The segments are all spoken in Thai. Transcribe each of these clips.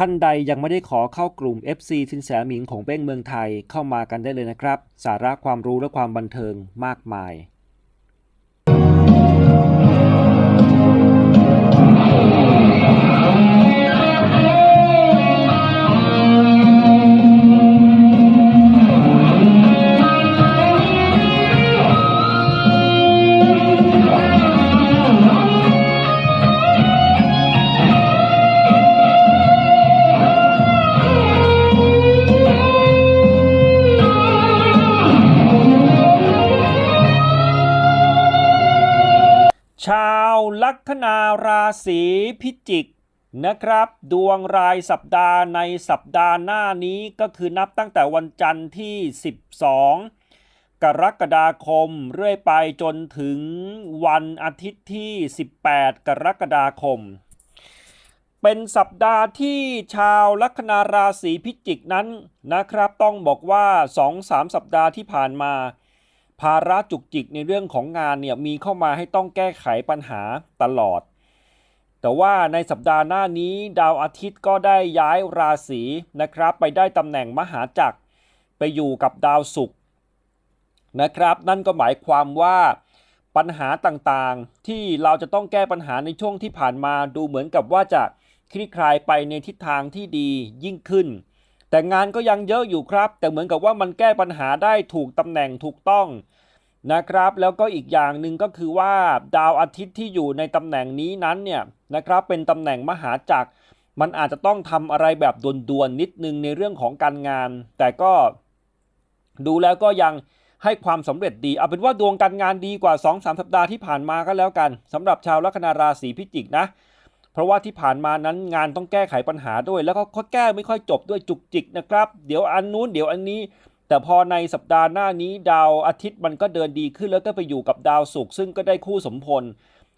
ท่านใดยังไม่ได้ขอเข้ากลุ่ม FC สินแสหมิงของเบ้งเมืองไทยเข้ามากันได้เลยนะครับ สาระความรู้และความบันเทิงมากมาย ชาวลัคนาราศีพิจิกนะครับ ดวงรายสัปดาห์ในสัปดาห์หน้านี้ก็คือนับตั้งแต่วันจันทร์ที่ 12 กรกฎาคมเรื่อยไปจนถึงวันอาทิตย์ที่ 18 กรกฎาคม เป็นสัปดาห์ที่ชาวลัคนาราศีพิจิกนั้นนะครับ ต้องบอกว่า 2-3 สัปดาห์ที่ผ่านมา ภาระจุกจิกในเรื่องของงานเนี่ยมีเข้ามาให้ต้องแก้ไขปัญหาตลอด แต่ว่าในสัปดาห์หน้านี้ดาวอาทิตย์ก็ได้ย้ายราศีนะครับ ไปได้ตำแหน่งมหาจักรไปอยู่กับดาวศุกร์นะครับ นั่นก็หมายความว่าปัญหาต่างๆ ที่เราจะต้องแก้ปัญหาในช่วงที่ผ่านมาดูเหมือนกับว่าจะคลี่คลายไปในทิศทางที่ดียิ่งขึ้น แต่งานก็ยังเยอะอยู่ครับ แต่เหมือนกับว่ามันแก้ปัญหาได้ถูกตำแหน่งถูกต้องนะครับ แล้วก็อีกอย่างหนึ่งก็คือว่าดาวอาทิตย์ที่อยู่ในตำแหน่งนี้นั้นเนี่ยนะครับเป็นตำแหน่งมหาจักร มันอาจจะต้องทำอะไรแบบด่วนๆนิดนึงในเรื่องของการงาน แต่ก็ดูแล้วก็ยังให้ความสำเร็จดี เอาเป็นว่าดวงการงานดีกว่า 2-3 สัปดาห์ที่ผ่านมาก็แล้วกันสำหรับชาวลัคนาราศีพิจิกนะ เพราะว่าที่ผ่านมานั้นงานต้องแก้ไขปัญหาด้วย แล้วก็เขาแก้ไม่ค่อยจบด้วยจุกจิกนะครับ เดี๋ยวอันนู้นเดี๋ยวอันนี้ แต่พอในสัปดาห์หน้านี้ดาวอาทิตย์มันก็เดินดีขึ้นแล้วก็ไปอยู่กับดาวศุกร์ซึ่งก็ได้คู่สมพล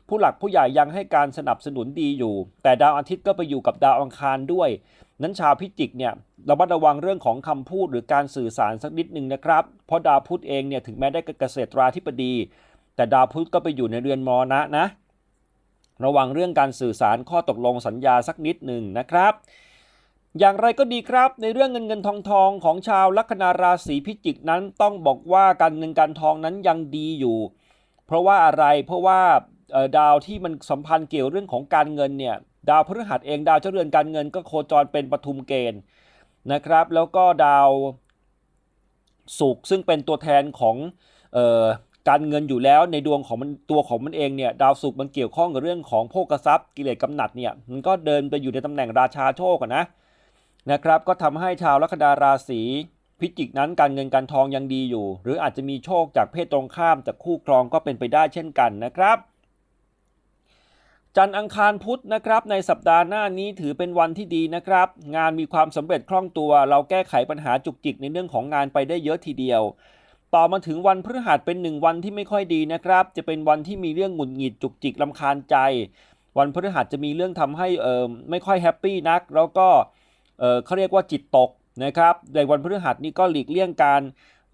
ผู้หลักผู้ใหญ่ยังให้การสนับสนุนดีอยู่ แต่ดาวอาทิตย์ก็ไปอยู่กับดาวอังคารด้วย นั้นชาวพิจิกเนี่ยระมัดระวังเรื่องของคำพูดหรือการสื่อสารสักนิดหนึ่งนะครับ เพราะดาวพุธเองเนี่ยถึงแม้ได้เกษตราธิบดี แต่ดาวพุธก็ไปอยู่ในเรือนมรณะนะ ระวังเรื่องการสื่อสารข้อตกลงสัญญาสักนิดหนึ่งนะครับ อย่างไรก็ดีครับ ในเรื่องเงินเงินทองทองของชาวลัคนาราศีพิจิกนั้นต้องบอกว่าการเงินการทองนั้นยังดีอยู่ เพราะว่าอะไรเพราะว่าดาวที่มันสัมพันธ์เกี่ยวเรื่องของการเงินเนี่ยดาวพฤหัสเองดาวเจ้าเรือนการเงินก็โคจรเป็นปทุมเกณฑ์นะครับ แล้วก็ดาวศุกร์ซึ่งเป็นตัวแทนของ การเงินอยู่แล้วในดวงของมันตัวของมันเองเนี่ยดาวศุกร์มันเกี่ยวข้องกับเรื่องของโภคทรัพย์ กิเลสกำหนัดเนี่ยมันก็เดินไปอยู่ในตำแหน่งราชาโชคนะนะครับก็ทำให้ชาวลัคนาราศีพิจิกนั้นการเงินการทองยังดีอยู่ หรืออาจจะมีโชคจากเพศตรงข้ามจากคู่ครองก็เป็นไปได้เช่นกันนะครับ จันทร์อังคารพุธนะครับ ในสัปดาห์หน้านี้ถือเป็นวันที่ดีนะครับ งานมีความสำเร็จคล่องตัว เราแก้ไขปัญหาจุกจิกในเรื่องของงานไปได้เยอะทีเดียว ต่อมาถึงวันพฤหัสเป็นหนึ่งวันที่ไม่ค่อยดีนะครับ จะเป็นวันที่มีเรื่องหงุดหงิดจุกจิกลำคาญใจ วันพฤหัสจะมีเรื่องทำให้เออไม่ค่อยแฮปปี้นัก แล้วก็เออเขาเรียกว่าจิตตกนะครับ ในวันพฤหัสนี้ก็หลีกเลี่ยงการ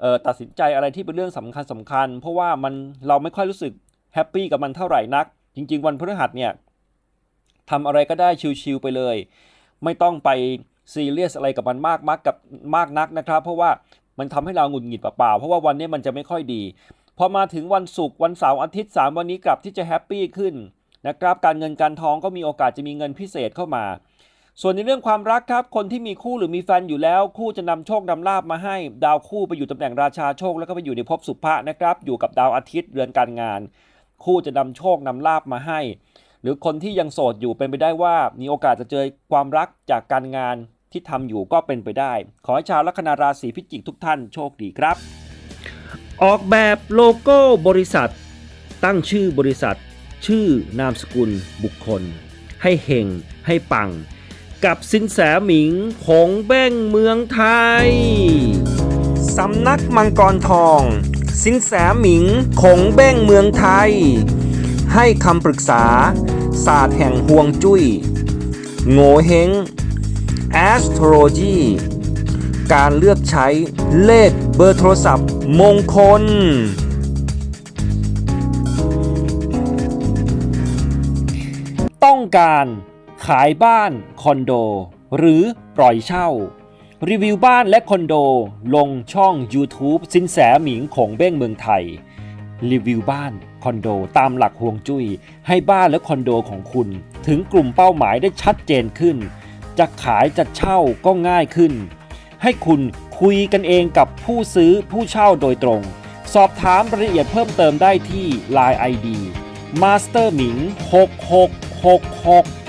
เออตัดสินใจอะไรที่เป็นเรื่องสำคัญสำคัญ เพราะว่ามันเราไม่ค่อยรู้สึกแฮปปี้กับมันเท่าไหร่นัก จริง ๆ วันพฤหัสเนี่ยทำอะไรก็ได้ชิวๆไปเลย ไม่ต้องไปซีเรียสอะไรกับมันมากมักกับมากนักนะครับ เพราะว่า มันทำให้เราหงุดหงิดเปล่าๆเพราะว่าวันนี้มันจะไม่ค่อยดี พอมาถึงวันศุกร์วันเสาร์อาทิตย์ 3 วันนี้กลับที่จะแฮปปี้ขึ้นนะครับการเงินการทองก็มีโอกาสจะมีเงินพิเศษเข้ามา ส่วนในเรื่องความรักครับ คนที่มีคู่หรือมีแฟนอยู่แล้ว คู่จะนำโชคนำลาบมาให้ ดาวคู่ไปอยู่ตำแหน่งราชาโชคแล้วก็ไปอยู่ในภพสุภะนะครับอยู่กับดาวอาทิตย์เรือนการงาน คู่จะนำโชคนำลาบมาให้ หรือคนที่ยังโสดอยู่เป็นไปได้ว่า มีโอกาสจะเจอความรักจากการงาน ที่ทำอยู่ก็เป็นไปได้ ขอให้ชาวลัคนาราศีพิจิกทุกท่านโชคดีครับ ออกแบบโลโก้บริษัท ตั้งชื่อบริษัท ชื่อนามสกุลบุคคล ให้เฮงให้ปัง กับสินแสหมิงของแบ้งเมืองไทย สำนักมังกรทอง สินแสหมิงของแบ้งเมืองไทย ให้คำปรึกษา ศาสตร์แห่งห่วงจุย้ย โง่เฮง astrology การเลือกใช้เลขเบอร์โทรศัพท์มงคล ต้องการขายบ้านคอนโด หรือปล่อยเช่า รีวิวบ้านและคอนโดลงช่อง YouTube สินแสหมิงของเบ้งเมืองไทย รีวิวบ้านคอนโดตามหลักห่วงจุย้ยให้บ้านและคอนโดของคุณ ถึงกลุ่มเป้าหมายได้ชัดเจนขึ้น จะขายจะเช่าก็ง่ายขึ้น ให้คุณคุยกันเองกับผู้ซื้อผู้เช่าโดยตรง สอบถามรายละเอียดเพิ่มเติมได้ที่ Line ID Master หมิง 6666